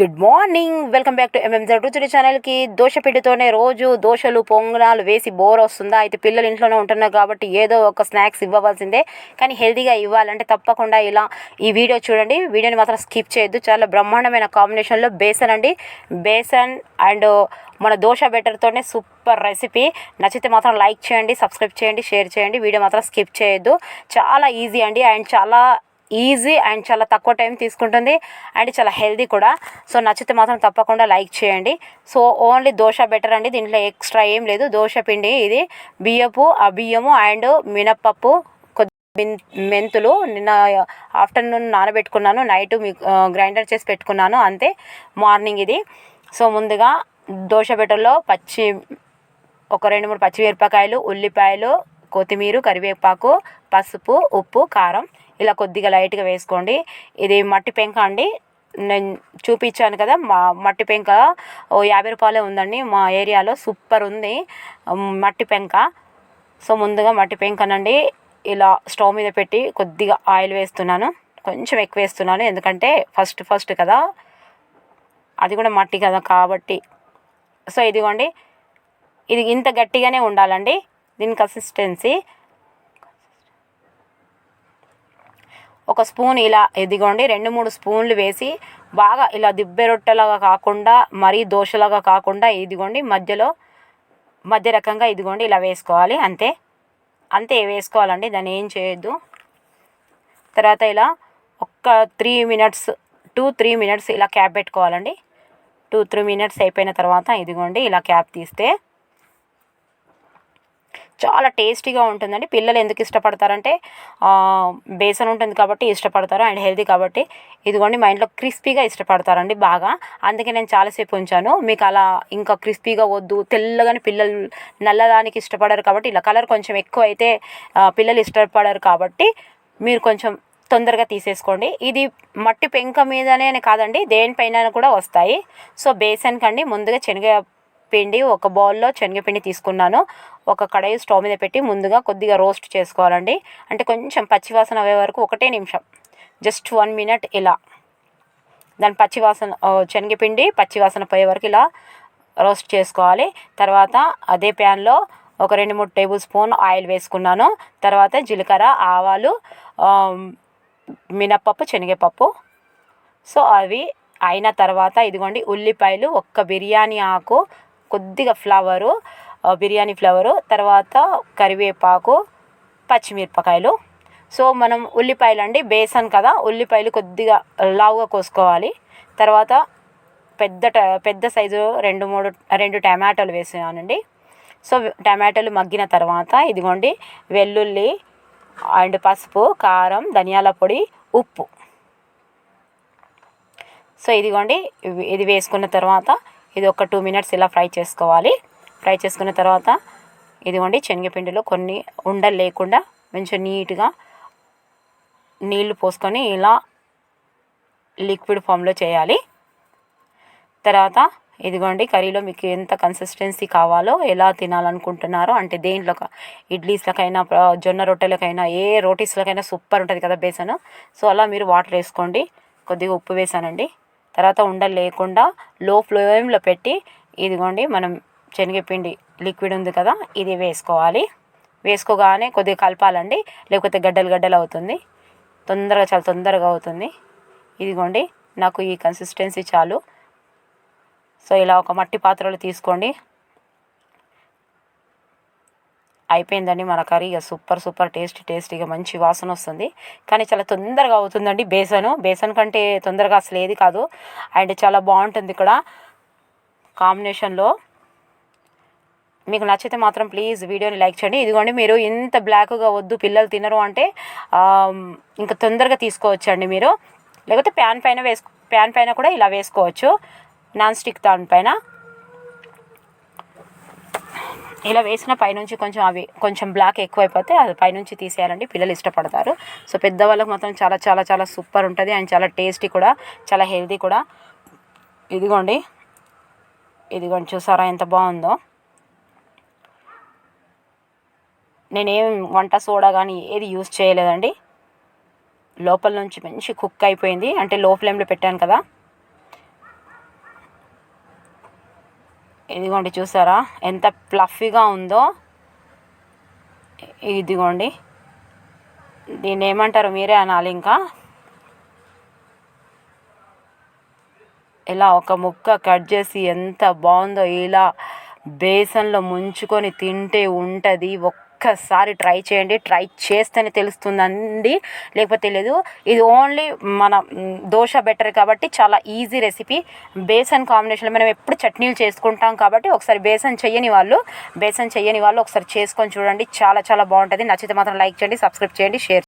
Good morning welcome back to M M Z రుచుడి ఛానల్కి దోశ పిండితోనే రోజు దోశలు పొంగనాలు వేసి బోర్ వస్తుందా? అయితే పిల్లలు ఇంట్లోనే ఉంటున్నారు కాబట్టి ఏదో ఒక స్నాక్స్ ఇవ్వవలసిందే. కానీ హెల్తీగా ఇవ్వాలంటే తప్పకుండా ఇలా ఈ వీడియో చూడండి. వీడియోని మాత్రం స్కిప్ చేయొద్దు. చాలా బ్రహ్మాండమైన కాంబినేషన్లో బేసన్ అండి. బేసన్ అండ్ మన దోశ బెటర్తోనే సూపర్ రెసిపీ నచ్చితే మాత్రం లైక్ చేయండి సబ్స్క్రైబ్ చేయండి షేర్ చేయండి. వీడియో మాత్రం స్కిప్ చేయొద్దు. చాలా ఈజీ అండి. అండ్ చాలా ఈజీ అండ్ చాలా తక్కువ టైం తీసుకుంటుంది అండ్ చాలా హెల్దీ కూడా. సో నచ్చితే మాత్రం తప్పకుండా లైక్ చేయండి. సో ఓన్లీ దోశ బెటర్ అండి. దీంట్లో ఎక్స్ట్రా ఏం లేదు. దోశ పిండి ఇది. బియ్యపు ఆ బియ్యము అండ్ మినప్పప్పు కొద్ది మెంతులు. నిన్న ఆఫ్టర్నూన్ నానబెట్టుకున్నాను. నైట్ గ్రైండర్ చేసి పెట్టుకున్నాను. అంతే. మార్నింగ్ ఇది. సో ముందుగా దోశ బెటర్లో పచ్చి ఒక రెండు మూడు పచ్చిమిరపకాయలు ఉల్లిపాయలు కొత్తిమీర కరివేపాకు పసుపు ఉప్పు కారం ఇలా కొద్దిగా లైట్గా వేసుకోండి. ఇది మట్టి పెంక అండి. నేను చూపించాను కదా మా మట్టి పెంక ఓ యాభై రూపాయలే ఉందండి. మా ఏరియాలో సూపర్ ఉంది. మట్టి పెంక. సో ముందుగా మట్టి పెంకనండి. ఇలా స్టవ్ మీద పెట్టి కొద్దిగా ఆయిల్ వేస్తున్నాను. కొంచెం ఎక్కువ వేస్తున్నాను. ఎందుకంటే ఫస్ట్ ఫస్ట్ కదా. అది కూడా మట్టి కదా కాబట్టి. సో ఇదిగోండి. ఇది ఇంత గట్టిగానే ఉండాలండి. దీని కన్సిస్టెన్సీ ఒక స్పూన్ ఇలా ఇదిగోండి రెండు మూడు స్పూన్లు వేసి బాగా ఇలా దిబ్బె రొట్టెలాగా కాకుండా మరీ దోశలాగా కాకుండా ఇదిగోండి మధ్యలో మధ్య రకంగా ఇదిగోండి ఇలా వేసుకోవాలి. అంతే. అంతే వేసుకోవాలండి. దాన్ని ఏం చేయొద్దు. తర్వాత ఇలా ఒక్క three minutes two three minutes ఇలా క్యాప్ పెట్టుకోవాలండి. టూ త్రీ మినిట్స్ అయిపోయిన తర్వాత ఇదిగోండి ఇలా క్యాప్ తీస్తే చాలా టేస్టీగా ఉంటుందండి. పిల్లలు ఎందుకు ఇష్టపడతారంటే బేసన్ ఉంటుంది కాబట్టి ఇష్టపడతారు అండ్ హెల్తీ కాబట్టి. ఇదిగోండి మా ఇంట్లో క్రిస్పీగా ఇష్టపడతారండి బాగా. అందుకే నేను చాలాసేపు ఉంచాను. మీకు అలా ఇంకా క్రిస్పీగా వద్దు తెల్లగాని పిల్లలు నల్లదానికి ఇష్టపడరు కాబట్టి ఇలా కలర్ కొంచెం ఎక్కువ అయితే పిల్లలు ఇష్టపడరు కాబట్టి మీరు కొంచెం తొందరగా తీసేసుకోండి. ఇది మట్టి పెంక మీదనే కాదండి దేనిపైన కూడా వస్తాయి. సో బేసన్ కండి ముందుగా శనగ పిండి ఒక బౌల్లో శనగపిండి తీసుకున్నాను. ఒక కడాయి స్టవ్ మీద పెట్టి ముందుగా కొద్దిగా రోస్ట్ చేసుకోవాలండి. అంటే కొంచెం పచ్చివాసన అయ్యే వరకు ఒకటే నిమిషం. జస్ట్ వన్ మినిట్ ఇలా. దాని పచ్చివాసన శనగపిండి పచ్చివాసన పోయే వరకు ఇలా రోస్ట్ చేసుకోవాలి. తర్వాత అదే ప్యాన్లో ఒక రెండు మూడు టేబుల్ స్పూన్ ఆయిల్ వేసుకున్నాను. తర్వాత జీలకర్ర ఆవాలు మినప్పప్పు శనగపప్పు. సో అవి అయిన తర్వాత ఇదిగోండి ఉల్లిపాయలు ఒక్క బిర్యానీ ఆకు కొద్దిగా ఫ్లవరు బిర్యానీ ఫ్లవరు తర్వాత కరివేపాకు పచ్చిమిరపకాయలు. సో మనం ఉల్లిపాయలు అండి బేసన్ కదా ఉల్లిపాయలు కొద్దిగా లావుగా కోసుకోవాలి. తర్వాత పెద్ద పెద్ద సైజు రెండు మూడు రెండు టమాటాలు వేసానండి. సో టమాటాలు మగ్గిన తర్వాత ఇదిగోండి వెల్లుల్లి అండ్ పసుపు కారం ధనియాల పొడి ఉప్పు. సో ఇదిగోండి ఇది వేసుకున్న తర్వాత ఇది ఒక టూ మినిట్స్ ఇలా ఫ్రై చేసుకోవాలి. ఫ్రై చేసుకున్న తర్వాత ఇదిగోండి శనగపిండిలో కొన్ని ఉండలు లేకుండా మంచిగా నీట్గా నీళ్ళు పోసుకొని ఇలా లిక్విడ్ ఫామ్లో చేయాలి. తర్వాత ఇదిగోండి కర్రీలో మీకు ఎంత కన్సిస్టెన్సీ కావాలో ఎలా తినాలనుకుంటున్నారో అంటే దేంట్లో ఇడ్లీస్లకైనా జొన్న రొట్టెలకైనా ఏ రోటీస్లకైనా సూపర్ ఉంటుంది కదా బేసన్. సో అలా మీరు వాటర్ వేసుకోండి. కొద్దిగా ఉప్పు వేసానండి. తర్వాత ఉండలు లేకుండా లో ఫ్లేమ్లో పెట్టి ఇదిగోండి మనం శనగపిండి లిక్విడ్ ఉంది కదా ఇది వేసుకోవాలి. వేసుకోగానే కొద్దిగా కలపాలండి లేకపోతే గడ్డలు గడ్డలు అవుతుంది. తొందరగా చాలా తొందరగా అవుతుంది. ఇదిగోండి నాకు ఈ కన్సిస్టెన్సీ చాలు. సో ఇలా ఒక మట్టి పాత్రలు తీసుకోండి. అయిపోయిందండి మన కర్రీ. ఇక సూపర్ సూపర్ టేస్టీ టేస్టీగా మంచి వాసన వస్తుంది. కానీ చాలా తొందరగా అవుతుందండి బేసను. బేసన్ కంటే తొందరగా అసలు ఏది కాదు. అండ్ చాలా బాగుంటుంది ఇక్కడ కాంబినేషన్లో. మీకు నచ్చితే మాత్రం ప్లీజ్ వీడియోని లైక్ చేయండి. ఇదిగోండి మీరు ఇంత బ్లాక్గా వద్దు పిల్లలు తినరు అంటే ఇంకా తొందరగా తీసుకోవచ్చండి మీరు. లేకపోతే ప్యాన్ పైన వేసు ప్యాన్ పైన కూడా ఇలా వేసుకోవచ్చు. నాన్ స్టిక్ దానిపైన ఇలా వేసిన పైనుంచి కొంచెం అవి కొంచెం బ్లాక్ ఎక్కువైపోతే అది పైనుంచి తీసేయాలండి. పిల్లలు ఇష్టపడతారు. సో పెద్దవాళ్ళకి మాత్రం చాలా చాలా చాలా సూపర్ ఉంటుంది అండ్ చాలా టేస్టీ కూడా చాలా హెల్తీ కూడా. ఇదిగోండి. ఇదిగోండి చూసారా ఎంత బాగుందో. నేనేం వంట సోడా కానీ ఏది యూస్ చేయలేదండి. లోపల నుంచి మంచి కుక్ అయిపోయింది. అంటే లో ఫ్లేమ్లో పెట్టాను కదా. ఇదిగోండి చూసారా? ఎంత ప్లఫీగా ఉందో. ఇదిగోండి. దీన్ని ఏమంటారు మీరే అనాలి ఇంకా. ఇలా ఒక ముక్క కట్ చేసి ఎంత బాగుందో ఇలా బేసన్లో ముంచుకొని తింటే ఉంటుంది. ఒక్కసారి ట్రై చేయండి. ట్రై చేస్తేనే తెలుస్తుందండి. లేకపోతే లేదు ఇది ఓన్లీ మన దోశ బెటర్ కాబట్టి చాలా ఈజీ రెసిపీ. బేసన్ కాంబినేషన్లో మనం ఎప్పుడు చట్నీలు చేసుకుంటాం కాబట్టి ఒకసారి బేసన్ చెయ్యని వాళ్ళు బేసన్ చెయ్యని వాళ్ళు ఒకసారి చేసుకొని చూడండి. చాలా చాలా బాగుంటుంది. నచ్చితే మాత్రం లైక్ చేయండి సబ్స్క్రైబ్ చేయండి షేర్